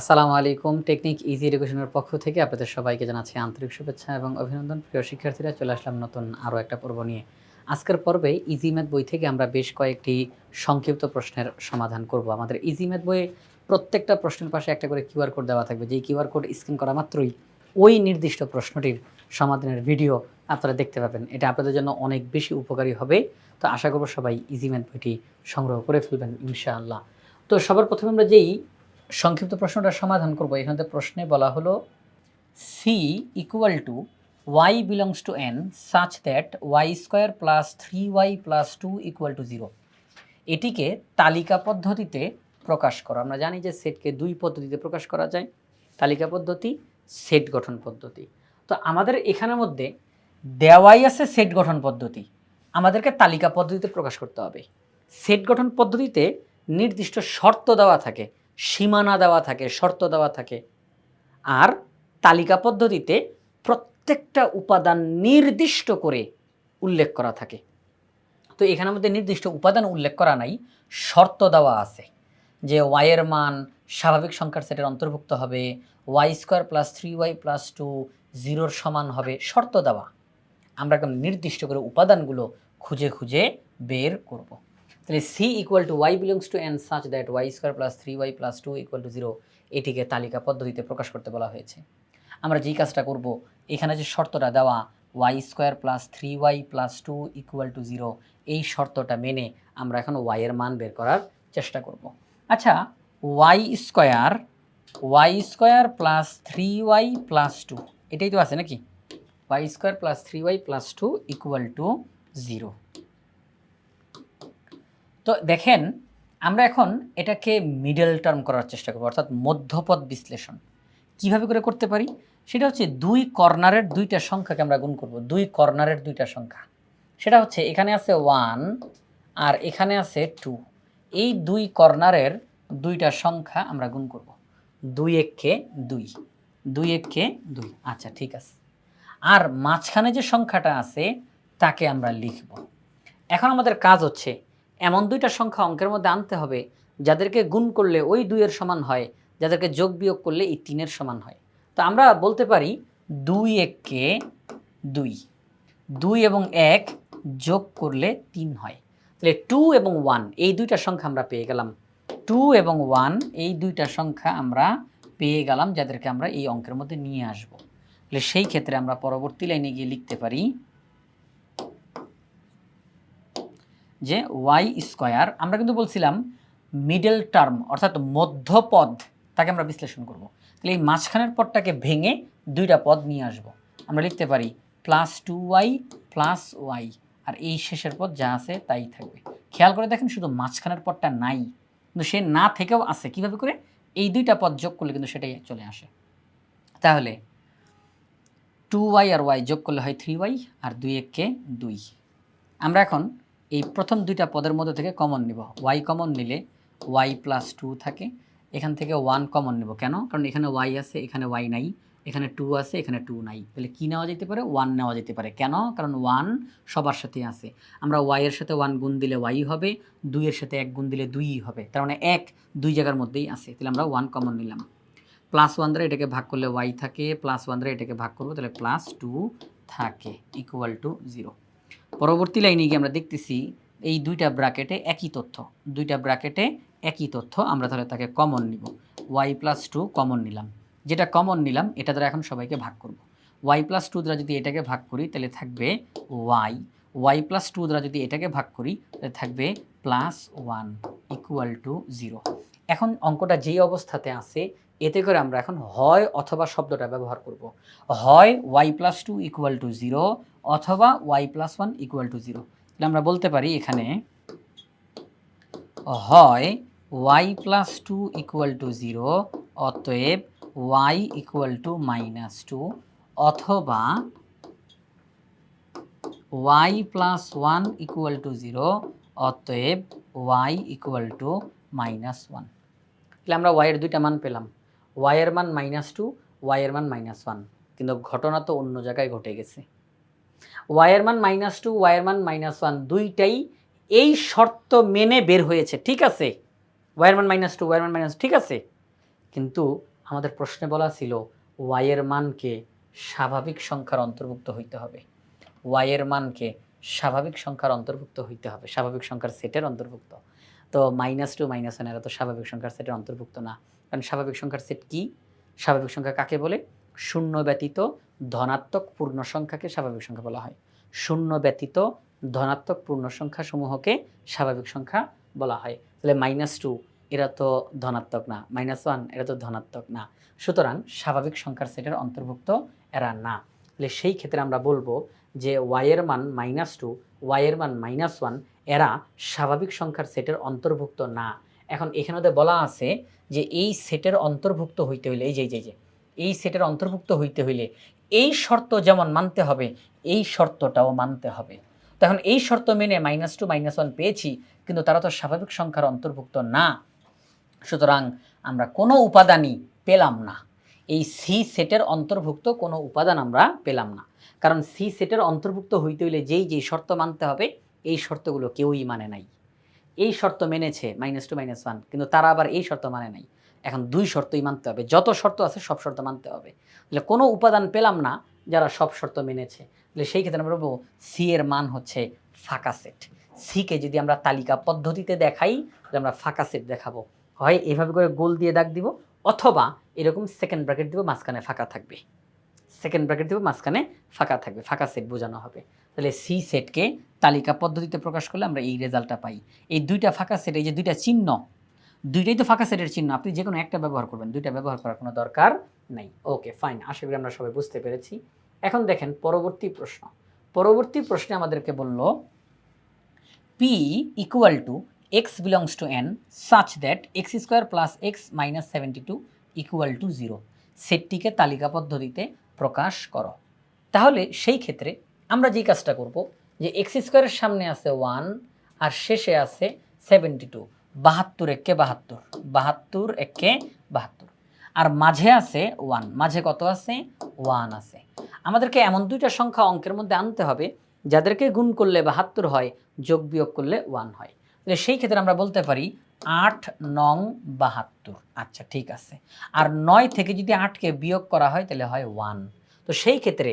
আসসালামু আলাইকুম, technique easy এডুকেশনের পক্ষ থেকে আপনাদের সবাইকে জানাচ্ছি আন্তরিক শুভেচ্ছা এবং অভিনন্দন। প্রিয় শিক্ষার্থীরা, চলে আসলাম নতুন আরও একটা পর্ব নিয়ে। আজকের পর্বে ইজি ম্যাথ বই থেকে আমরা বেশ কয়েকটি সংক্ষিপ্ত প্রশ্নের সমাধান করব। আমাদের ইজি ম্যাথ বইয়ে প্রত্যেকটা প্রশ্নের পাশে একটা করে কিউআর কোড দেওয়া থাকবে। যেই কিউআর কোড স্ক্যান করা মাত্রই ওই নির্দিষ্ট প্রশ্নটির সমাধানের ভিডিও আপনারা দেখতে পাবেন। এটা আপনাদের জন্য অনেক বেশি উপকারী হবে। তো আশা করব সবাই ইজি ম্যাথ বইটি সংগ্রহ করে ফেলবেন ইনশাআল্লাহ। তো সবার প্রথমে আমরা যেই সংক্ষিপ্ত প্রশ্নটা সমাধান করব। এখানে প্রশ্নে বলা হলো C equal to Y belongs to N such that Y square plus three Y plus two equal to zero এটিকে তালিকা পদ্ধতিতে প্রকাশ করো। আমরা জানি যে সেটকে দুই পদ্ধতিতে প্রকাশ করা যায়। তালিকা পদ্ধতি সেট গঠন পদ্ধতি। তো আমাদের এখানের মধ্যে দেওয়াই আছে সেট গঠন পদ্ধতি। আমাদেরকে তালিকা পদ্ধতিতে প্রকাশ করতে হবে। সেট গঠন পদ্ধতিতে নির্দিষ্ট শর্ত দেওয়া থাকে। সীমানা দেওয়া থাকে, শর্ত দেওয়া থাকে। আর তালিকা পদ্ধতিতে প্রত্যেকটা উপাদান নির্দিষ্ট করে উল্লেখ করা থাকে। তো এখানের মধ্যে নির্দিষ্ট উপাদান উল্লেখ করা নাই, শর্ত দেওয়া আছে যে ওয়াইয়ের মান স্বাভাবিক সংখ্যার সেটের অন্তর্ভুক্ত হবে Y square plus three Y plus two জিরোর সমান হবে, শর্ত দেওয়া। আমরা একদম নির্দিষ্ট করে উপাদানগুলো খুঁজে খুঁজে বের করব। তাহলে C equal to Y belongs to N such that Y square plus three Y plus two equal to zero এটিকে তালিকা পদ্ধতিতে প্রকাশ করতে বলা হয়েছে। আমরা যেই কাজটা করব, এখানে যে শর্তটা দেওয়া Y square plus three Y plus two equal to zero এই শর্তটা মেনে আমরা এখন ওয়াইয়ের মান বের করার চেষ্টা করব। আচ্ছা Y square Y square plus three Y plus two এটাই তো আছে নাকি? Y square plus three Y plus two equal to zero তো দেখেন, আমরা এখন এটাকে মিডল টার্ম করার চেষ্টা করব, অর্থাৎ মধ্যপদ বিশ্লেষণ। কীভাবে করে করতে পারি? সেটা হচ্ছে দুই কর্নারের দুইটা সংখ্যাকে আমরা গুণ করব, দুই কর্নারের দুইটা সংখ্যা। সেটা হচ্ছে এখানে আছে ওয়ান আর এখানে আছে টু এই দুই কর্নারের দুইটা সংখ্যা আমরা গুণ করব, দুই এককে দুই দুই এককে দুই। আচ্ছা ঠিক আছে। আর মাঝখানে যে সংখ্যাটা আছে, তাকে আমরা লিখব। এখন আমাদের কাজ হচ্ছে এমন দুইটা সংখ্যা অঙ্কের মধ্যে আনতে হবে, যাদেরকে গুণ করলে ওই দুইয়ের সমান হয়, যাদেরকে যোগ বিয়োগ করলে এই তিনের সমান হয়। তো আমরা বলতে পারি দুই এককে দুই দুই এবং এক যোগ করলে তিন হয়। তাহলে টু এবং ওয়ান এই দুইটা সংখ্যা আমরা পেয়ে গেলাম। টু এবং ওয়ান এই দুইটা সংখ্যা আমরা পেয়ে গেলাম, যাদেরকে আমরা এই অঙ্কের মধ্যে নিয়ে আসব। তাহলে সেই ক্ষেত্রে আমরা পরবর্তী লাইনে গিয়ে লিখতে পারি যে ওয়াই স্কোয়ার আমরা কিন্তু বলছিলাম মিডল টার্ম অর্থাৎ মধ্যপদ, তাকে আমরা বিশ্লেষণ করব। তাহলে এই মাঝখানের পদটাকে ভেঙে দুইটা পদ নিয়ে আসব। আমরা লিখতে পারি plus two Y plus Y আর এই শেষের পদ যা আছে তাই থাকবে। খেয়াল করে দেখেন শুধু মাঝখানের পদটা নাই, কিন্তু সে না থেকেও আছে। কীভাবে করে? এই দুইটা পদ যোগ করলে কিন্তু সেটাই চলে আসে। তাহলে টু ওয়াই আর ওয়াই যোগ করলে হয় থ্রি ওয়াই আর দুই এককে দুই। আমরা এখন এই প্রথম দুইটা পদের মধ্যে থেকে কমন নিব। ওয়াই কমন নিলে ওয়াই প্লাস টু থাকে। এখান থেকে ওয়ান কমন নেব। কেন? কারণ এখানে ওয়াই আছে, এখানে ওয়াই নাই, এখানে টু আছে, এখানে টু নাই। তাহলে কী নেওয়া যেতে পারে? ওয়ান নেওয়া যেতে পারে। কেন? কারণ ওয়ান সবার সাথে আছে। আমরা ওয়াইয়ের সাথে ওয়ান গুণ দিলে ওয়াই হবে দুইয়ের সাথে এক গুণ দিলে দুইই হবে। তার মানে এক দুই জায়গার মধ্যেই আছে। তাহলে আমরা ওয়ান কমন নিলাম। প্লাস ওয়ান দ্বারা এটাকে ভাগ করলে ওয়াই থাকে প্লাস ওয়ান দ্বারা এটাকে ভাগ করব, তাহলে প্লাস টু থাকে ইকুয়াল টু জিরো পরবর্তী লাইনে গিয়ে আমরা দেখতেছি এই দুইটা ব্র্যাকেটে একই তথ্য। দুইটা ব্র্যাকেটে একই তথ্য, আমরা তাহলে তাকে কমন নিব। ওয়াই প্লাস টু কমন নিলাম। যেটা কমন নিলাম, এটা দ্বারা এখন সবাইকে ভাগ করব। ওয়াই প্লাস টু দ্বারা যদি এটাকে ভাগ করি, তাহলে থাকবে ওয়াই ওয়াই প্লাস টু দ্বারা যদি এটাকে ভাগ করি, তাহলে থাকবে plus one equal to zero এখন অঙ্কটা যেই অবস্থাতে আছে এতে করে আমরা এখন হয় অথবা শব্দটা ব্যবহার করব। হয় Y plus two equal to zero অথবা Y plus one equal to zero তাহলে আমরা বলতে পারি এখানে হয় Y plus two equal to zero অতএব Y equal to minus two অথবা Y plus one equal to zero অতএব Y equal to minus one তাহলে আমরা ওয়াইয়ের দুইটা মান পেলাম। ওয়াইয়ের মান মাইনাস টু ওয়াইয়ের মান মাইনাস ওয়ান। কিন্তু ঘটনা তো অন্য জায়গায় ঘটে গেছে। ওয়াইয়ের মান মাইনাস টু ওয়াইয়ের মান মাইনাস ওয়ান দুইটাই এই শর্ত মেনে বের হয়েছে, ঠিক আছে? ওয়াইয়ের মান মাইনাস টু ওয়াইয়ের মান মাইনাস ঠিক আছে? কিন্তু আমাদের প্রশ্নে বলা ছিল ওয়াইয়ের মানকে স্বাভাবিক সংখ্যার অন্তর্ভুক্ত হইতে হবে। ওয়াইয়ের মানকে স্বাভাবিক সংখ্যার অন্তর্ভুক্ত হইতে হবে, স্বাভাবিক সংখ্যার সেটের অন্তর্ভুক্ত। তো মাইনাস টু, মাইনাস ওয়ান, এরা তো স্বাভাবিক সংখ্যার সেটের অন্তর্ভুক্ত না। কারণ স্বাভাবিক সংখ্যার সেট কি? স্বাভাবিক সংখ্যা কাকে বলে? শূন্য ব্যতীত ধনাত্মক পূর্ণ সংখ্যাকে স্বাভাবিক সংখ্যা বলা হয়। শূন্য ব্যতীত ধনাত্মক পূর্ণ সংখ্যা সমূহকে স্বাভাবিক সংখ্যা বলা হয়। তাহলে মাইনাস টু এরা তো ধনাত্মক না। মাইনাস ওয়ান এরা তো ধনাত্মক না। সুতরাং স্বাভাবিক সংখ্যার সেটের অন্তর্ভুক্ত এরা না। তাহলে সেই ক্ষেত্রে আমরা বলব যে ওয়াইয়ের মান মাইনাস টু ওয়াইয়ের মান মাইনাস ওয়ান এরা স্বাভাবিক সংখ্যার সেটের অন্তর্ভুক্ত না। এখন এখানে বলা আছে যে এই সেটের অন্তর্ভুক্ত হইতে হইলে এই যে যে এই যে, এই সেটের অন্তর্ভুক্ত হইতে হইলে এই শর্ত যেমন মানতে হবে এই শর্তটাও মানতে হবে। তখন এই শর্ত মেনে মাইনাস টু মাইনাস ওয়ান পেয়েছি কিন্তু তারা তো স্বাভাবিক সংখ্যার অন্তর্ভুক্ত না। সুতরাং আমরা কোনো উপাদানই পেলাম না। এই সি সেটের অন্তর্ভুক্ত কোনো উপাদান আমরা পেলাম না। কারণ সি সেটের অন্তর্ভুক্ত হইতে হইলে যেই যেই শর্ত মানতে হবে এই শর্তগুলো কেউই মানে নাই। এই শর্ত মেনেছে মাইনাস টু মাইনাস ওয়ান কিন্তু তারা আবার এই শর্ত মানে নাই। এখন দুই শর্তই মানতে হবে। যত শর্ত আছে, সব শর্ত মানতে হবে। তাহলে কোনো উপাদান পেলাম না যারা সব শর্ত মেনেছে। তাহলে সেই ক্ষেত্রে আমরা বলব সি এর মান হচ্ছে ফাঁকা সেট সিকে যদি আমরা তালিকা পদ্ধতিতে দেখাই, তাহলে আমরা ফাঁকা সেট দেখাবো। হয় এভাবে করে গোল দিয়ে দাগ দিব, অথবা এরকম সেকেন্ড ব্র্যাকেট দিব, মাঝখানে ফাঁকা থাকবে। সেকেন্ড ব্র্যাকেট দিব, মাঝখানে ফাঁকা থাকবে। ফাঁকা সেট বোঝানো হবে। তাহলে সি সেটকে তালিকা পদ্ধতিতে প্রকাশ করলে আমরা এই রেজাল্টটা পাই। এই দুইটা ফাঁকা সেট এই যে দুইটা চিহ্ন, দুইটাই তো ফাঁকা সেটের চিহ্ন, আপনি যে কোনো একটা ব্যবহার করবেন, দুইটা ব্যবহার করার কোনো দরকার নাই। ওকে ফাইন আশা করি আমরা সবাই বুঝতে পেরেছি। এখন দেখেন পরবর্তী প্রশ্ন। পরবর্তী প্রশ্নে আমাদেরকে বলল P equal to X belongs to N such that X square plus X minus seventy two equal to zero সেটটিকে তালিকা পদ্ধতিতে প্রকাশ করো। তাহলে সেই ক্ষেত্রে আমরা যেই কাজটা করব, যে এক্স স্কোয়ারের সামনে আছে ওয়ান আর শেষে আছে সেভেন্টি টু বাহাত্তর একে বাহাত্তর বাহাত্তর একে বাহাত্তর। আর মাঝে আছে ওয়ান মাঝে কত আছে? ওয়ান আছে। আমাদেরকে এমন দুইটা সংখ্যা অঙ্কের মধ্যে আনতে হবে, যাদেরকে গুণ করলে বাহাত্তর হয়, যোগ বিয়োগ করলে ওয়ান হয়। তাহলে সেই ক্ষেত্রে আমরা বলতে পারি আট নং বাহাত্তর। আচ্ছা ঠিক আছে। আর নয় থেকে যদি আটকে বিয়োগ করা হয়, তাহলে হয় ওয়ান তো সেই ক্ষেত্রে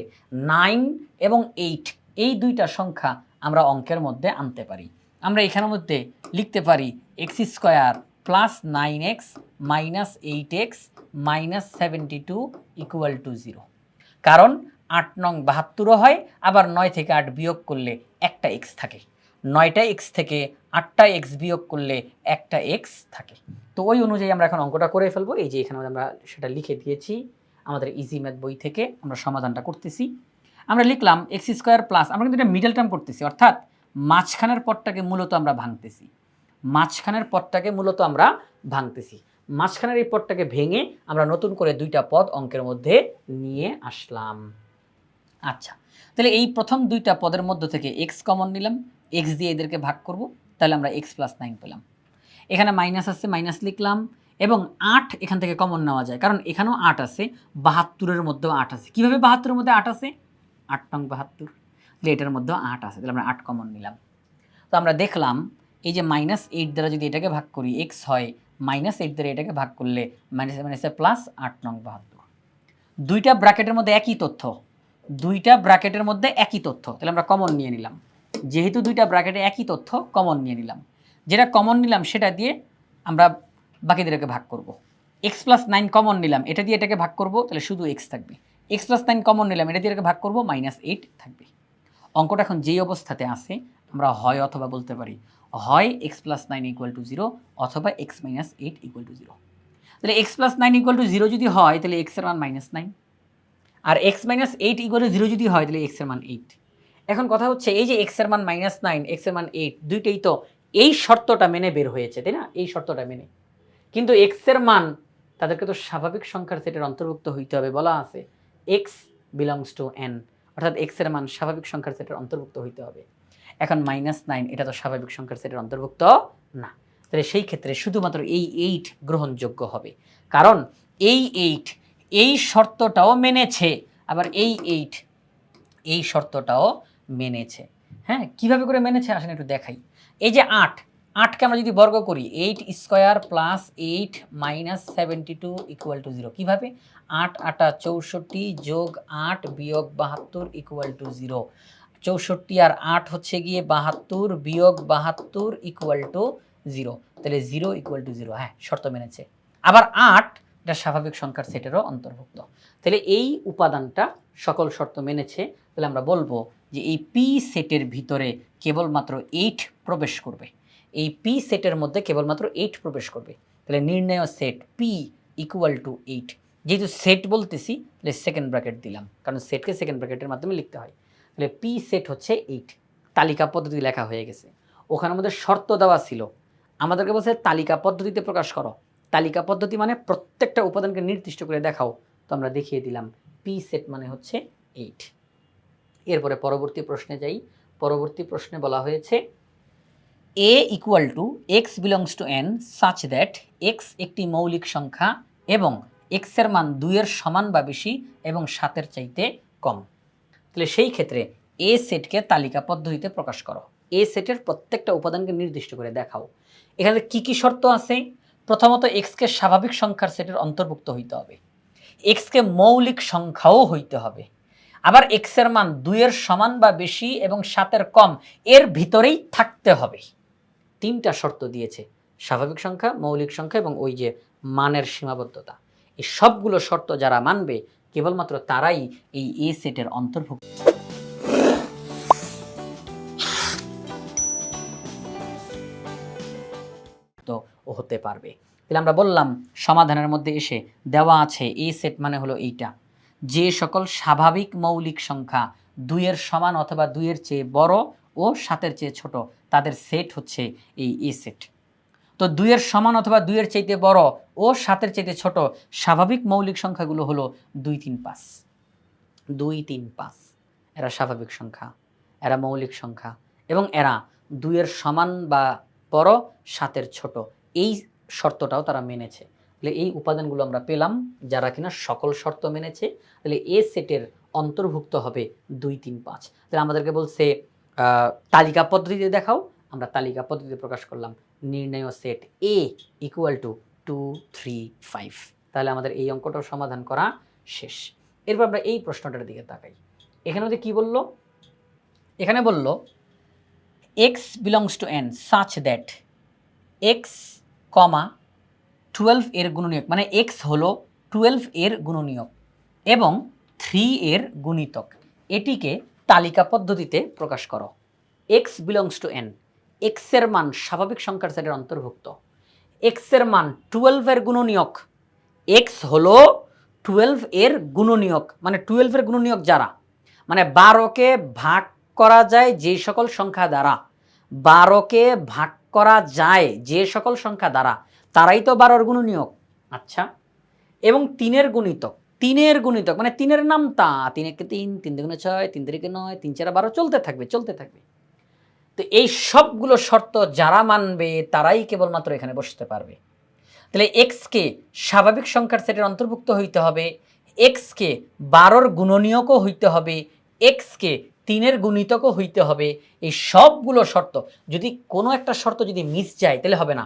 নাইন এবং এইট এই দুইটা সংখ্যা আমরা অঙ্কের মধ্যে আনতে পারি। আমরা এখানের মধ্যে লিখতে পারি X square plus nine X minus eight X minus seventy two equal to zero কারণ আট নং বাহাত্তরও হয়, আবার নয় থেকে আট বিয়োগ করলে একটা এক্স থাকে। নয়টা এক্স থেকে আটটা এক্স বিয়োগ করলে একটা এক্স থাকে। তো ওই অনুযায়ী আমরা এখন অঙ্কটা করে ফেলব। এই যে এখানে আমরা সেটা লিখে দিয়েছি। আমাদের ইজি ম্যাথ বই থেকে আমরা সমাধানটা করতেছি। আমরা লিখলাম এক্স স্কোয়ার প্লাস আমরা কিন্তু এটা মিডল টার্ম করতেছি, অর্থাৎ মাঝখানের পদটাকে মূলত আমরা ভাঙতেছি। মাঝখানের পদটাকে মূলত আমরা ভাঙতেছি। মাঝখানের এই পদটাকে ভেঙে আমরা নতুন করে দুইটা পদ অঙ্কের মধ্যে নিয়ে আসলাম। আচ্ছা তাহলে এই প্রথম দুইটা পদের মধ্য থেকে এক্স কমন নিলাম এক্স দিয়ে এদেরকে ভাগ করব, তাহলে আমরা এক্স প্লাস নাইন পেলাম। এখানে মাইনাস আছে মাইনাস লিখলাম এবং আট এখান থেকে কমন নেওয়া যায়। কারণ এখানেও আট আছে, বাহাত্তরের মধ্যেও আট আছে। কীভাবে বাহাত্তরের মধ্যে আট আছে? আট নং বাহাত্তর। তাহলে এটার মধ্যেও আট আছে। তাহলে আমরা আট কমন নিলাম। তো আমরা দেখলাম, এই যে মাইনাস এইট দ্বারা যদি এটাকে ভাগ করি এক্স হয় মাইনাস এইট দ্বারা এটাকে ভাগ করলে মাইনাস মাইনাসে প্লাস আট নং বাহাত্তর। দুইটা ব্র্যাকেটের মধ্যে একই তথ্য। দুইটা ব্র্যাকেটের মধ্যে একই তথ্য। তাহলে আমরা কমন নিয়ে নিলাম। যেহেতু দুইটা ব্র্যাকেটে একই তথ্য কমন নিয়ে নিলাম। যেটা কমন নিলাম, সেটা দিয়ে আমরা বাকিদেরকে ভাগ করব। এক্স প্লাস নাইন কমন নিলাম, এটা দিয়ে এটাকে ভাগ করব, তাহলে শুধু এক্স থাকবে। এক্স প্লাস নাইন কমন নিলাম, এটা দিয়ে এটাকে ভাগ করব মাইনাস এইট থাকবে। অঙ্কটা এখন যেই অবস্থাতে আছে, আমরা হয় অথবা বলতে পারি, হয় X plus nine equal to zero অথবা X minus eight equal to zero তাহলে X plus nine equal to zero যদি হয়, তাহলে এক্সের মান minus nine R X minus eight equal to zero যদি হয়, তাহলে এক্সের মান এইট এখন কথা হচ্ছে, এই যে এক্সের মান মাইনাস নাইন এক্সের মান এইট দুইটাই তো এই শর্তটা মেনে বের হয়েছে, তাই না? এই শর্তটা মেনে। কিন্তু এক্সের মান, তাদেরকে তো স্বাভাবিক সংখ্যার সেটের অন্তর্ভুক্ত হইতে হবে বলা আছে। এক্স বিলংস টু এন অর্থাৎ এক্সের মান স্বাভাবিক সংখ্যার সেটের অন্তর্ভুক্ত হইতে হবে। এখন মাইনাস নাইন এটা তো স্বাভাবিক সংখ্যার সেটের অন্তর্ভুক্ত না। তাহলে সেই ক্ষেত্রে শুধুমাত্র এই এইট গ্রহণযোগ্য হবে। কারণ এই এইট এই শর্তটাও মেনেছে, আবার এই এইট এই শর্তটাও মেনেছে। হ্যাঁ কীভাবে করে মেনেছে আসেন একটু দেখাই। এই যে আট আটকে আমরা যদি বর্গ করি eight square plus eight minus seventy two equal to zero কীভাবে? আট, আটা, চৌষট্টি যোগ আট বিয়োগ বাহাত্তর ইকুয়াল টু জিরো চৌষট্টি আর আট হচ্ছে গিয়ে বাহাত্তর বিয়োগ বাহাত্তর ইকুয়াল টু জিরো তাহলে জিরো ইকুয়াল টু জিরো হ্যাঁ শর্ত মেনেছে। আবার আট, এটা স্বাভাবিক সংখ্যার সেটেরও অন্তর্ভুক্ত। তাহলে এই উপাদানটা সকল শর্ত মেনেছে। তাহলে আমরা বলব যে এই পি সেটের ভিতরে কেবলমাত্র এইট প্রবেশ করবে। এই পি সেটের মধ্যে কেবলমাত্র এইট প্রবেশ করবে। তাহলে নির্ণয় set P equal to eight যেহেতু সেট বলতেছি, তাহলে সেকেন্ড ব্র্যাকেট দিলাম। কারণ সেটকে সেকেন্ড ব্র্যাকেটের মাধ্যমে লিখতে হয়। তাহলে পি সেট হচ্ছে এইট তালিকা পদ্ধতি লেখা হয়ে গেছে। ওখানের মধ্যে শর্ত দেওয়া ছিল। আমাদেরকে বলছে, তালিকা পদ্ধতিতে প্রকাশ করো। তালিকা পদ্ধতি মানে প্রত্যেকটা উপাদানকে নির্দিষ্ট করে দেখাও। তো আমরা দেখিয়ে দিলাম পি সেট মানে হচ্ছে এইট এরপরে পরবর্তী প্রশ্নে যাই। পরবর্তী প্রশ্নে বলা হয়েছে A equal to X belongs to N such that X একটি মৌলিক সংখ্যা এবং এক্সের মান দুইয়ের সমান বা বেশি এবং সাতের চাইতে কম। তাহলে সেই ক্ষেত্রে এ সেটকে তালিকা পদ্ধতিতে প্রকাশ করো। এ সেটের প্রত্যেকটা উপাদানকে নির্দিষ্ট করে দেখাও। এখানে কি কি শর্ত আছে? প্রথমত এক্সকে স্বাভাবিক সংখ্যার সেটের অন্তর্ভুক্ত হইতে হবে। এক্সকে মৌলিক সংখ্যাও হইতে হবে। আবার এক্সের মান দুইয়ের সমান বা বেশি এবং সাতের কম, এর ভিতরেই থাকতে হবে। তিনটা শর্ত দিয়েছে। স্বাভাবিক সংখ্যা, মৌলিক সংখ্যা এবং ওই যে মানের সীমাবদ্ধতা। এই সবগুলো শর্ত যারা মানবে, কেবলমাত্র তারাই এই এ সেটের অন্তর্ভুক্ত। হতে পারবে। তাহলে আমরা বললাম, সমাধানের মধ্যে এসে দেওয়া আছে এ সেট মানে হলো এইটা। যে সকল স্বাভাবিক মৌলিক সংখ্যা দুইয়ের সমান অথবা দুইয়ের চেয়ে বড় ও সাতের চেয়ে ছোট। তাদের সেট হচ্ছে এই এ সেট তো দুইয়ের সমান অথবা দুইয়ের চাইতে বড় ও সাতের চাইতে ছোট স্বাভাবিক মৌলিক সংখ্যাগুলো হলো দুই তিন পাঁচ। দুই তিন পাঁচ। এরা স্বাভাবিক সংখ্যা, এরা মৌলিক সংখ্যা এবং এরা দুইয়ের সমান বা বড়, সাতের ছোট। এই শর্তটাও তারা মেনেছে। তাহলে এই উপাদানগুলো আমরা পেলাম যারা কিনা সকল শর্ত মেনেছে। তাহলে এ সেটের অন্তর্ভুক্ত হবে দুই তিন পাঁচ। তাহলে আমাদেরকে বলছে তালিকা পদ্ধতিতে দেখাও। আমরা তালিকা পদ্ধতিতে প্রকাশ করলাম। নির্ণয় set A equal to two three five তাহলে আমাদের এই অঙ্কটাও সমাধান করা শেষ। এরপর আমরা এই প্রশ্নটার দিকে তাকাই। এখানে মধ্যে কী বলল? এখানে বলল X belongs to N such that X comma twelve এর গুণনীয়ক। মানে এক্স হলো টুয়েলভ এর গুণনীয়ক এবং থ্রি এর গুণিতক। এটিকে তালিকা পদ্ধতিতে প্রকাশ করো। এক্স বিলংস টু এন এক্সের মান স্বাভাবিক সংখ্যার সেটের অন্তর্ভুক্ত। এক্সের মান টুয়েলভের গুণনীয়ক। এক্স হলো টুয়েলভ এর গুণনীয়ক। মানে টুয়েলভের গুণনীয়ক যারা? মানে বারোকে ভাগ করা যায় যে সকল সংখ্যা দ্বারা। বারোকে ভাগ করা যায় যে সকল সংখ্যা দ্বারা। তারাই তো বারোর গুণনীয়ক। আচ্ছা। এবং তিনের গুণিতক। তিনের গুণিতক মানে তিনের নাম তা, তিন একে তিন তিন দুগুণে ছয়, তিন তিরিকে নয়, তিন চারে বারো, চলতে থাকবে চলতে থাকবে। তো এই সবগুলো শর্ত যারা মানবে, তারাই কেবলমাত্র এখানে বসতে পারবে। তাহলে এক্সকে স্বাভাবিক সংখ্যার সেটের অন্তর্ভুক্ত হইতে হবে এক্সকে বারোর গুণনীয়কও হইতে হবে এক্সকে তিনের গুণিতকও হইতে হবে, এই সবগুলো শর্ত, যদি কোনো একটা শর্ত যদি মিস যায়, তাহলে হবে না।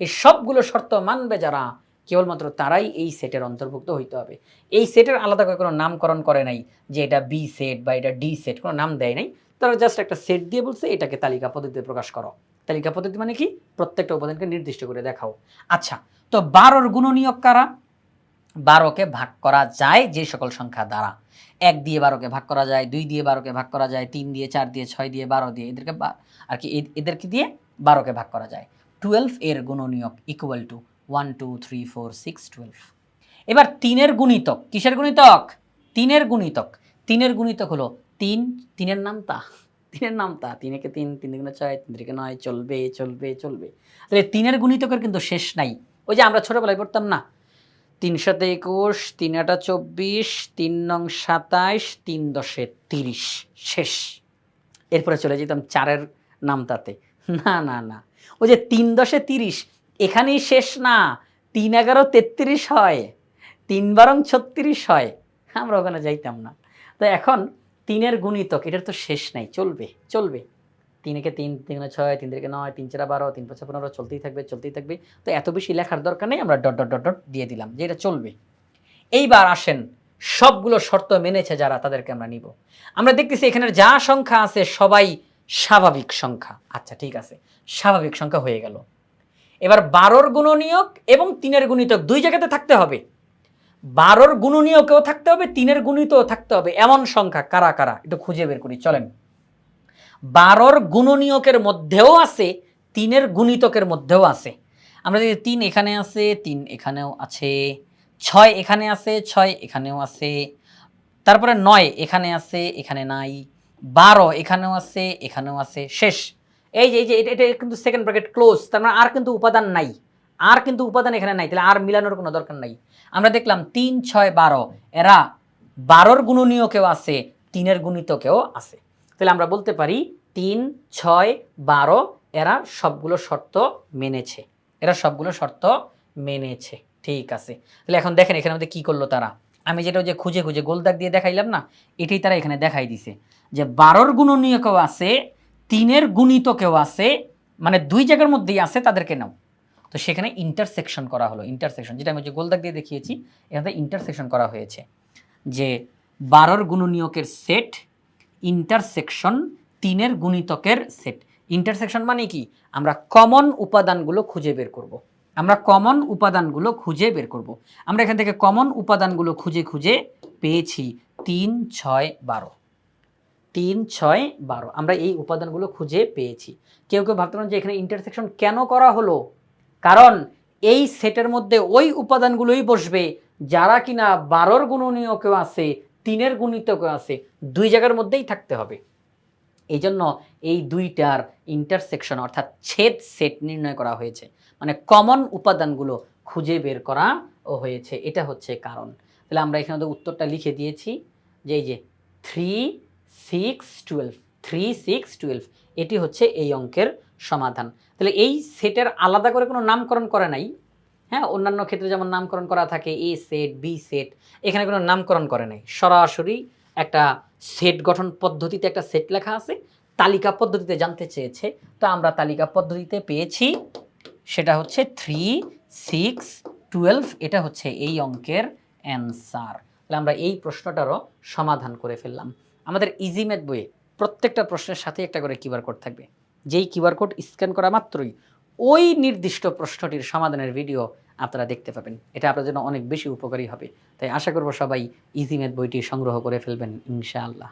এই সবগুলো শর্ত মানবে যারা কেবলমাত্র তারাই এই সেটের অন্তর্ভুক্ত হইতে হবে। এই সেটের আলাদা করে কোনো নামকরণ করে নাই যে এটা বি সেট বা এটা ডি সেট কোনো নাম দেয় নাই। তারা জাস্ট একটা সেট দিয়ে বলছে, এটাকে তালিকা পদ্ধতিতে প্রকাশ করো। তালিকা পদ্ধতি মানে কি? প্রত্যেকটা উপাদানকে নির্দিষ্ট করে দেখাও। আচ্ছা তো বারোর গুণনীয়ক কারা? বারোকে ভাগ করা যায় যে সকল সংখ্যা দ্বারা। এক দিয়ে বারোকে ভাগ করা যায়, দুই দিয়ে বারোকে ভাগ করা যায়, তিন দিয়ে চার দিয়ে ছয় দিয়ে বারো দিয়ে এদেরকে আর কি এদেরকে দিয়ে বারোকে ভাগ করা যায়। টুয়েলভ এর গুণনীয়ক equal to one two three four six twelve এবার তিনের গুণিতক, কিসের গুণিতক? তিনের গুণিতক। তিনের গুণিতক হলো তিন, তিনের নাম তা। তিনের নাম তা। তিনেকে তিন তিন দুগুণে ছয়, তিন তিরিকে নয়, চলবে চলবে চলবে। তাহলে তিনের গুণিতকের কিন্তু শেষ নাই। ওই যে আমরা ছোটোবেলায় পড়তাম না? তিন সাথে একুশ তিন আটা চব্বিশ, তিন নং সাতাইশ, তিন দশে তিরিশ। শেষ। এরপরে চলে যেতাম চারের নাম তাতে। না না না। ওই যে তিন দশে তিরিশ এখানেই শেষ না। তিন এগারো তেত্রিশ হয়। তিন বারং ছত্রিশ হয়। আমরা ওখানে যাইতাম না। তো এখন তিনের গুণিতক, এটার তো শেষ নাই, চলবে চলবে। তিনেকে তিন, তিনে ছয়, তিন থেকে নয়, তিন চারা বারো, তিন পাঁচা পনেরো, চলতেই থাকবে চলতেই থাকবে। তো এত বেশি লেখার দরকার নেই, আমরা ডট ডট ডট ডট দিয়ে দিলাম যে এটা চলবে। এইবার আসেন, সবগুলো শর্ত মেনেছে যারা, তাদেরকে আমরা নিব। আমরা দেখতেছি এখানের যা সংখ্যা আছে, সবাই স্বাভাবিক সংখ্যা। আচ্ছা ঠিক আছে, স্বাভাবিক সংখ্যা হয়ে গেল। এবার বারোর গুণনীয়ক এবং তিনের গুণিতক দুই জায়গাতে থাকতে হবে। বারোর গুণনীয়কেও থাকতে হবে, তিনের গুণিতও থাকতে হবে। এমন সংখ্যা কারা কারা? একটু খুঁজে বের করি, চলেন। বারোর গুণনীয়কের মধ্যেও আছে, তিনের গুণিতকের মধ্যেও আছে। আমরা যদি তিন এখানে আছে, তিন এখানেও আছে, ছয় এখানে আছে, ছয় এখানেও আছে, তারপরে নয় এখানে আছে, এখানে নাই, বারো এখানেও আছে এখানেও আছে, শেষ। এই যে এই যে, এটা এটা কিন্তু সেকেন্ড ব্র্যাকেট ক্লোজ তার মানে আর কিন্তু উপাদান নাই। আর কিন্তু উপাদান এখানে নাই, তাহলে আর মিলানোর কোনো দরকার নাই। আমরা দেখলাম তিন, ছয়, বারো, এরা বারোর গুণনীয়কেও আছে, তিনের গুণিতকেও আছে। তাহলে আমরা বলতে পারি তিন, ছয়, বারো, এরা সবগুলো শর্ত মেনেছে। এরা সবগুলো শর্ত মেনেছে, ঠিক আছে। তাহলে এখন দেখেন এখানে মধ্যে কী করল তারা? আমি যেটা যে খুঁজে খুঁজে গোল দাগ দিয়ে দেখাইলাম না, এটাই তারা এখানে দেখাই দিছে। যে বারোর গুণনীয়কেও আছে তিনের গুণিতকেও আছে মানে দুই জায়গার মধ্যেই আছে, তাদেরকে নাও। তো সেখানে ইন্টারসেকশন করা হলো ইন্টারসেকশন যেটা আমি যে গোল দাগ দিয়ে দেখিয়েছি, এখানে ইন্টারসেকশন করা হয়েছে। যে বারোর গুণনীয়কের সেট ইন্টারসেকশন তিনের গুণিতকের সেট ইন্টারসেকশন মানে কি? আমরা কমন উপাদানগুলো খুঁজে বের করব। আমরা কমন উপাদানগুলো খুঁজে বের করব। আমরা এখান থেকে কমন উপাদানগুলো খুঁজে খুঁজে পেয়েছি তিন, ছয়, বারো। তিন, ছয়, বারো। আমরা এই উপাদানগুলো খুঁজে পেয়েছি। কেউ কেউ ভাবতে যে এখানে ইন্টারসেকশন কেন করা হলো? কারণ এই সেটের মধ্যে ওই উপাদানগুলোই বসবে, যারা কিনা বারোর গুণনীয়কেও আছে, তিনের গুণিতকেও আছে, দুই জায়গার মধ্যেই থাকতে হবে। এই জন্য এই দুইটার ইন্টারসেকশন অর্থাৎ ছেদ সেট নির্ণয় করা হয়েছে। মানে কমন উপাদানগুলো খুঁজে বের করা হয়েছে। এটা হচ্ছে কারণ। তাহলে আমরা এখানে উত্তরটা লিখে দিয়েছি, যে এই যে three six twelve three six twelve এটি হচ্ছে এই অঙ্কের সমাধান। তাহলে এই সেটের আলাদা করে কোনো নামকরণ করে নাই। হ্যাঁ অন্যান্য ক্ষেত্রে যেমন নামকরণ করা থাকে এ সেট বি সেট এখানে কোনো নামকরণ করে নাই। সরাসরি একটা সেট গঠন পদ্ধতিতে একটা সেট লেখা আছে, তালিকা পদ্ধতিতে জানতে চেয়েছে, তো আমরা তালিকা পদ্ধতিতে পেয়েছি, সেটা হচ্ছে থ্রি সিক্স টুয়েলভ এটা হচ্ছে এই অঙ্কের অ্যান্সার তাহলে আমরা এই প্রশ্নটারও সমাধান করে ফেললাম। আমাদের ইজি ম্যাথ বইয়ে প্রত্যেকটা প্রশ্নের সাথে একটা করে কিউআর কোড থাকবে। যেই কিউআর কোড স্ক্যান করা মাত্রই ওই নির্দিষ্ট প্রশ্নটির সমাধানের ভিডিও আপনারা দেখতে পাবেন। এটা আপনার জন্য অনেক বেশি উপকারী হবে। তাই আশা করব সবাই ইজি ম্যাথ বইটি সংগ্রহ করে ফেলবেন ইনশাআল্লাহ।